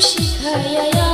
শিখায়